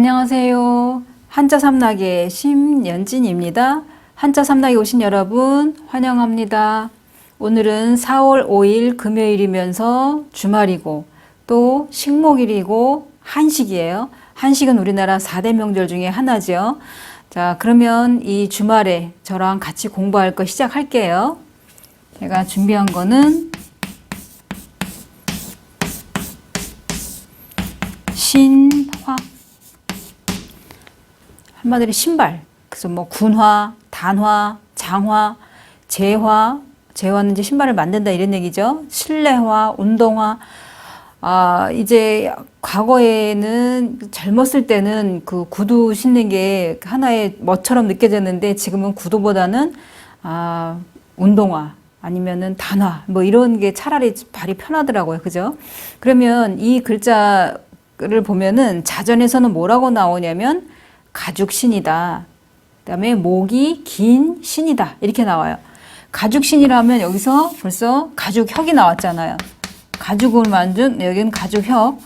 안녕하세요. 한자 삼락의 심연진입니다. 한자 삼락에 오신 여러분 환영합니다. 오늘은 4월 5일 금요일이면서 주말이고 또 식목일이고 한식이에요. 한식은 우리나라 4대 명절 중에 하나죠. 자, 그러면 이 주말에 저랑 같이 공부할 거 시작할게요. 제가 준비한 거는 신화 한마디로 신발. 그래서 뭐 군화, 단화, 장화, 재화, 재화는 이제 신발을 만든다 이런 얘기죠. 실내화, 운동화. 아, 이제 과거에는 젊었을 때는 그 구두 신는 게 하나의 멋처럼 느껴졌는데 지금은 구두보다는 아, 운동화 아니면은 단화 뭐 이런 게 차라리 발이 편하더라고요. 그죠? 그러면 이 글자를 보면은 자전에서는 뭐라고 나오냐면 가죽 신이다. 그다음에 목이 긴 신이다. 이렇게 나와요. 가죽 신이라면 여기서 벌써 가죽혁이 나왔잖아요. 가죽으로 만든 여기는 가죽혁.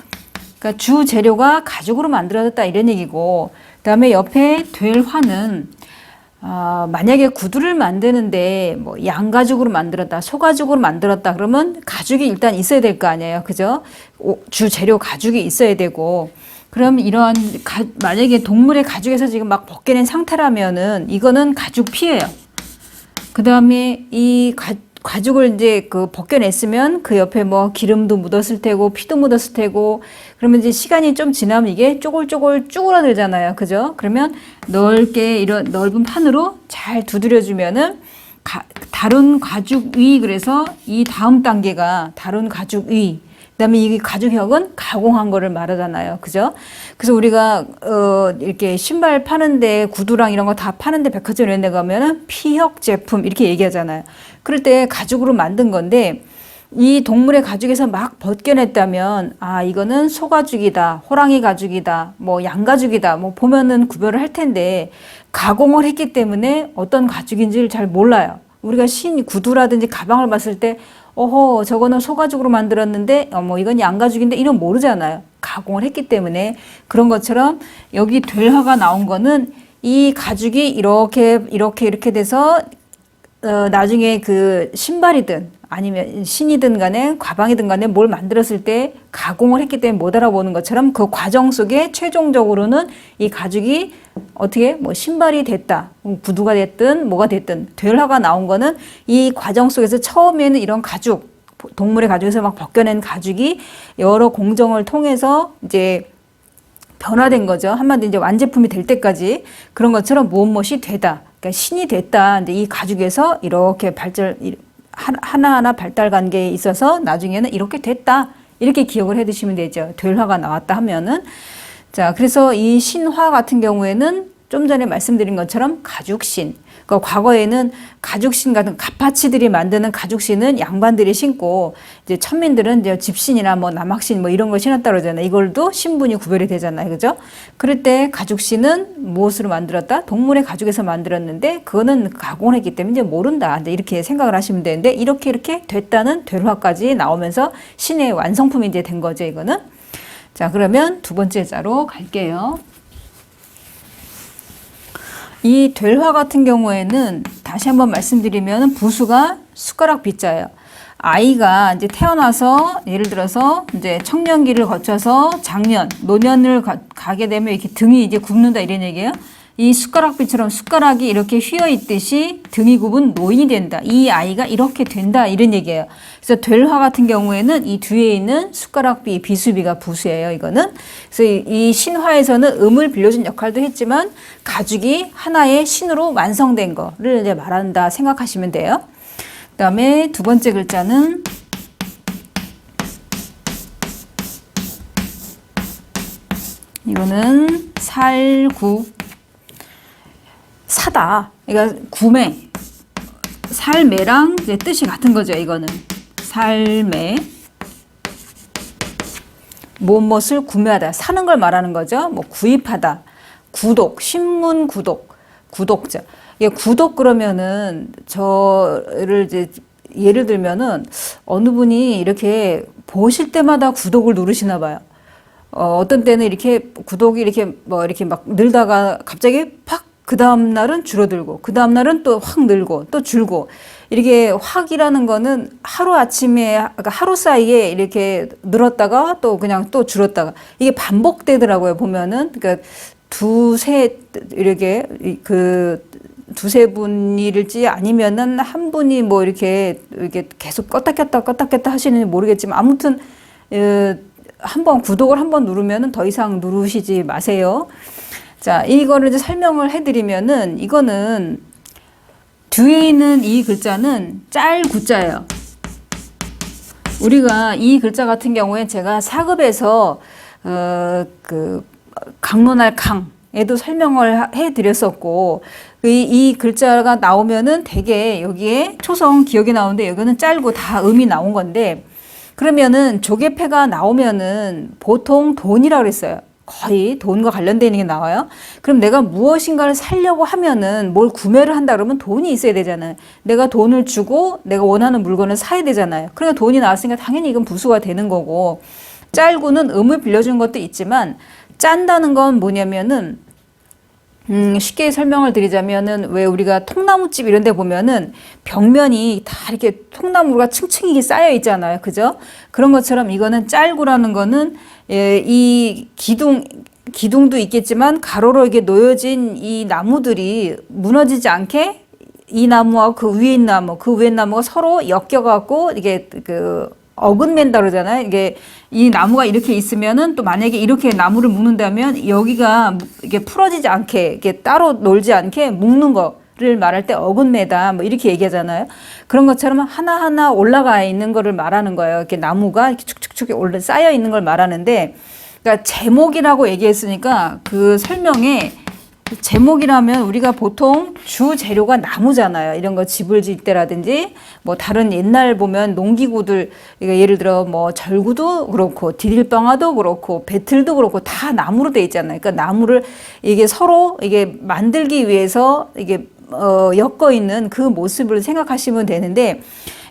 그러니까 주 재료가 가죽으로 만들어졌다 이런 얘기고 그다음에 옆에 될 화는 아, 만약에 구두를 만드는데 뭐 양가죽으로 만들었다, 소가죽으로 만들었다 그러면 가죽이 일단 있어야 될 거 아니에요. 그죠? 오, 주 재료 가죽이 있어야 되고 그럼 이러한 가, 만약에 동물의 가죽에서 지금 막 벗겨낸 상태라면은 이거는 가죽 피예요. 그 다음에 이 가, 가죽을 이제 그 벗겨냈으면 그 옆에 뭐 기름도 묻었을 테고 피도 묻었을 테고 그러면 이제 시간이 좀 지나면 이게 쪼글쪼글 쭈그러들잖아요. 그죠? 그러면 넓게 이런 넓은 판으로 잘 두드려주면은 가, 다룬 가죽 위 그래서 이 다음 단계가 다룬 가죽 위 그다음에 이 가죽혁은 가공한 거를 말하잖아요. 그죠? 그래서 우리가 어 이렇게 신발 파는데 구두랑 이런 거 다 파는데 백화점 이런 데 가면은 피혁 제품 이렇게 얘기하잖아요. 그럴 때 가죽으로 만든 건데 이 동물의 가죽에서 막 벗겨냈다면 아 이거는 소가죽이다 호랑이 가죽이다 뭐 양가죽이다 뭐 보면은 구별을 할 텐데 가공을 했기 때문에 어떤 가죽인지를 잘 몰라요 우리가 신 구두라든지 가방을 봤을 때 어허 저거는 소가죽으로 만들었는데 어 뭐 이건 양가죽인데 이런 모르잖아요. 가공을 했기 때문에 그런 것처럼 여기 될화가 나온 거는 이 가죽이 이렇게 이렇게 이렇게 돼서 어, 나중에 그 신발이든 아니면 신이든 간에 가방이든 간에 뭘 만들었을 때 가공을 했기 때문에 못 알아보는 것처럼 그 과정 속에 최종적으로는 이 가죽이 어떻게 뭐 신발이 됐다 뭐 구두가 됐든 뭐가 됐든 될화가 나온 거는 이 과정 속에서 처음에는 이런 가죽 동물의 가죽에서 막 벗겨낸 가죽이 여러 공정을 통해서 이제 변화된 거죠. 한마디 이제 완제품이 될 때까지 그런 것처럼 무엇 무엇이 되다. 그러니까 신이 됐다. 이제 이 가죽에서 이렇게 발전 하나하나 발달 관계에 있어서 나중에는 이렇게 됐다. 이렇게 기억을 해 두시면 되죠. 될화가 나왔다 하면은 자, 그래서 이 신화 같은 경우에는 좀 전에 말씀드린 것처럼 가죽신. 그러니까 과거에는 가죽신 같은 가파치들이 만드는 가죽신은 양반들이 신고 이제 천민들은 이제 집신이나 뭐 남학신 뭐 이런 걸 신었다 그러잖아요. 이걸도 신분이 구별이 되잖아요. 그죠? 그럴 때 가죽신은 무엇으로 만들었다? 동물의 가죽에서 만들었는데 그거는 가공을 했기 때문에 이제 모른다. 이제 이렇게 생각을 하시면 되는데 이렇게 이렇게 됐다는 되화까지 나오면서 신의 완성품이 이제 된 거죠. 이거는. 자, 그러면 두 번째 자로 갈게요. 이 될화 같은 경우에는 다시 한번 말씀드리면 부수가 숟가락 빗자예요. 아이가 이제 태어나서 예를 들어서 이제 청년기를 거쳐서 장년, 노년을 가, 게 되면 이렇게 등이 이제 굽는다 이런 얘기예요. 이 숟가락비처럼 숟가락이 이렇게 휘어 있듯이 등이 굽은 노인이 된다. 이 아이가 이렇게 된다. 이런 얘기예요. 그래서 될화 같은 경우에는 이 뒤에 있는 숟가락비, 비수비가 부수예요. 이거는. 그래서 이 신화에서는 음을 빌려준 역할도 했지만 가죽이 하나의 신으로 완성된 거를 이제 말한다 생각하시면 돼요. 그 다음에 두 번째 글자는 이거는 살구 사다. 그러니까 구매. 살매랑 이제 뜻이 같은 거죠. 이거는 살매. 무엇을 구매하다. 사는 걸 말하는 거죠. 뭐 구입하다. 구독. 신문 구독. 구독자. 이게 구독 그러면은 저를 이제 예를 들면은 어느 분이 이렇게 보실 때마다 구독을 누르시나 봐요. 어, 어떤 때는 이렇게 구독이 이렇게 뭐 이렇게 막 늘다가 갑자기 팍 그 다음 날은 줄어들고 그 다음 날은 또 확 늘고 또 줄고. 이렇게 확이라는 거는 하루 아침에 그러니까 하루 사이에 이렇게 늘었다가 또 그냥 또 줄었다가. 이게 반복되더라고요 보면은. 그러니까 두세 이렇게 그 두세 분일지 아니면은 한 분이 뭐 이렇게 이렇게 계속 껐다 켰다 껐다 켰다 하시는지 모르겠지만 아무튼 어, 한번 구독을 한 번 누르면은 더 이상 누르시지 마세요. 자, 이거를 이제 설명을 해드리면은 이거는 뒤에 있는 이 글자는 짤 구자예요. 우리가 이 글자 같은 경우에 제가 사급에서 어, 그 강론할 강에도 설명을 해드렸었고 이, 이 글자가 나오면은 대개 여기에 초성 기억이 나오는데 여기는 짧고 다 음이 나온 건데 그러면은 조개패가 나오면은 보통 돈이라고 그랬어요. 거의 돈과 관련되어 있는 게 나와요. 그럼 내가 무엇인가를 살려고 하면은 뭘 구매를 한다 그러면 돈이 있어야 되잖아요. 내가 돈을 주고 내가 원하는 물건을 사야 되잖아요. 그러니까 돈이 나왔으니까 당연히 이건 부수가 되는 거고 짤구는 음을 빌려준 것도 있지만 짠다는 건 뭐냐면은 음, 쉽게 설명을 드리자면은 왜 우리가 통나무집 이런 데 보면은 벽면이 다 이렇게 통나무가 층층이 쌓여 있잖아요. 그죠? 그런 것처럼 이거는 짤구라는 거는 예, 이 기둥 기둥도 있겠지만 가로로 이게 놓여진 이 나무들이 무너지지 않게 이 나무와 그 위에 있는 나무, 그 위에 나무가 서로 엮여 갖고 이게 그 어긋맨다 그러잖아요. 이게 이 나무가 이렇게 있으면은 또 만약에 이렇게 나무를 묶는다면 여기가 이게 풀어지지 않게 이게 따로 놀지 않게 묶는 거를 말할 때 어긋매다 뭐 이렇게 얘기하잖아요. 그런 것처럼 하나하나 올라가 있는 거를 말하는 거예요. 이렇게 나무가 이렇게 축축축 올라 쌓여 있는 걸 말하는데 그러니까 제목이라고 얘기했으니까 그 설명에 제목이라면 우리가 보통 주 재료가 나무잖아요. 이런 거 집을 질 때라든지 뭐 다른 옛날 보면 농기구들 예를 들어 뭐 절구도 그렇고 디딜방아도 그렇고 배틀도 그렇고 다 나무로 돼 있잖아요. 그러니까 나무를 이게 서로 이게 만들기 위해서 이게 어 엮어 있는 그 모습을 생각하시면 되는데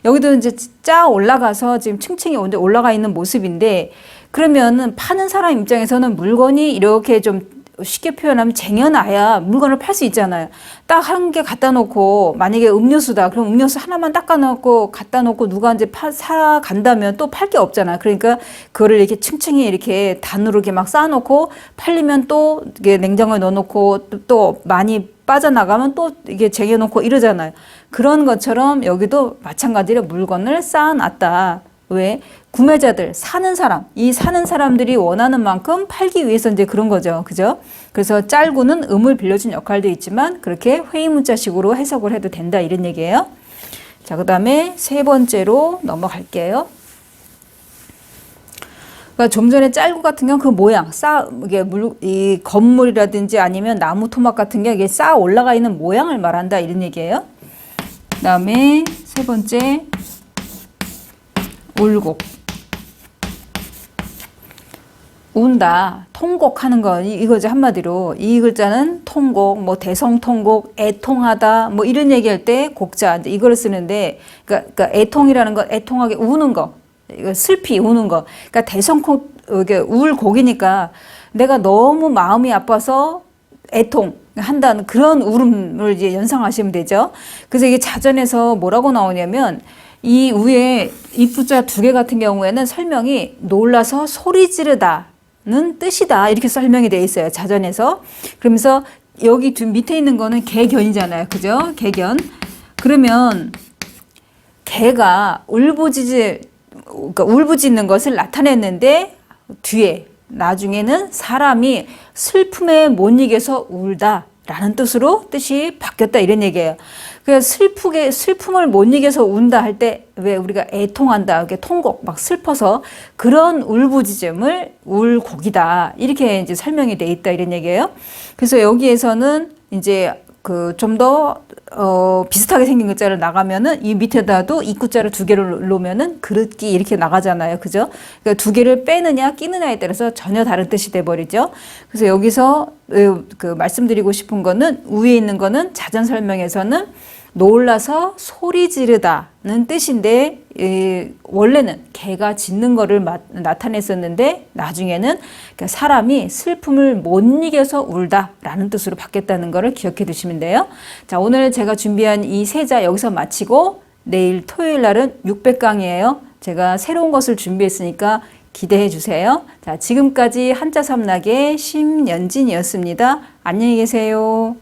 여기도 이제 짜 올라가서 지금 층층이 올라가 있는 모습인데 그러면은 파는 사람 입장에서는 물건이 이렇게 좀 쉽게 표현하면 쟁여놔야 물건을 팔 수 있잖아요. 딱 한 개 갖다 놓고 만약에 음료수다. 그럼 음료수 하나만 닦아 놓고 갖다 놓고 누가 이제 파, 사 간다면 또 팔 게 없잖아요. 그러니까 그거를 이렇게 층층이 이렇게 단으로 이렇게 막 쌓아 놓고 팔리면 또 이게 냉장고에 넣어 놓고 또, 또 많이 빠져나가면 또 이게 쟁여놓고 이러잖아요. 그런 것처럼 여기도 마찬가지로 물건을 쌓아놨다. 왜? 구매자들, 사는 사람, 이 사는 사람들이 원하는 만큼 팔기 위해서 이제 그런 거죠. 그죠? 그래서 짤구는 음을 빌려준 역할도 있지만 그렇게 회의 문자식으로 해석을 해도 된다. 이런 얘기예요. 자, 그 다음에 세 번째로 넘어갈게요. 그러니까 좀 전에 짤구 같은 경우 그 모양, 쌓, 이게 물, 이 건물이라든지 아니면 나무 토막 같은 게 이게 쌓아 올라가 있는 모양을 말한다. 이런 얘기예요. 그 다음에 세 번째, 울곡. 운다, 통곡하는 거 이거죠 한마디로 이 글자는 통곡, 뭐 대성통곡, 애통하다 뭐 이런 얘기할 때 곡자 이걸 쓰는데 그러니까, 그러니까 애통이라는 건 애통하게 우는 거, 슬피 우는 거. 그러니까 대성곡 이게 울 곡이니까 내가 너무 마음이 아파서 애통 한다는 그런 울음을 이제 연상하시면 되죠. 그래서 이게 자전에서 뭐라고 나오냐면 이 위에 이 부자 두 개 같은 경우에는 설명이 놀라서 소리 지르다 는 뜻이다. 이렇게 설명이 되어 있어요. 자전에서. 그러면서 여기 두 밑에 있는 거는 개견이잖아요. 그죠? 개견. 그러면 개가 울부짖을 그러니까 울부짖는 것을 나타냈는데 뒤에 나중에는 사람이 슬픔에 못 이겨서 울다. 라는 뜻으로 뜻이 바뀌었다 이런 얘기예요. 그 슬프게 슬픔을 못 이겨서 운다 할 때 왜 우리가 애통한다 이렇게 통곡 막 슬퍼서 그런 울부짖음을 울곡이다 이렇게 이제 설명이 돼 있다 이런 얘기예요. 그래서 여기에서는 이제 그 좀 더 어, 비슷하게 생긴 글자를 나가면은 이 밑에다도 입구자를 두 개를 놓으면은 그릇기 이렇게 나가잖아요. 그죠? 그러니까 두 개를 빼느냐 끼느냐에 따라서 전혀 다른 뜻이 돼 버리죠. 그래서 여기서 어, 그 말씀드리고 싶은 거는 위에 있는 거는 자전 설명에서는 놀라서 소리 지르다는 뜻인데 에, 원래는 개가 짖는 거를 마- 나타냈었는데 나중에는 그러니까 사람이 슬픔을 못 이겨서 울다라는 뜻으로 바뀌었다는 것을 기억해 두시면 돼요. 자 오늘 제가 준비한 이 세자 여기서 마치고 내일 토요일 날은 600강이에요. 제가 새로운 것을 준비했으니까 기대해 주세요. 자 지금까지 한자 삼락의 심연진이었습니다. 안녕히 계세요.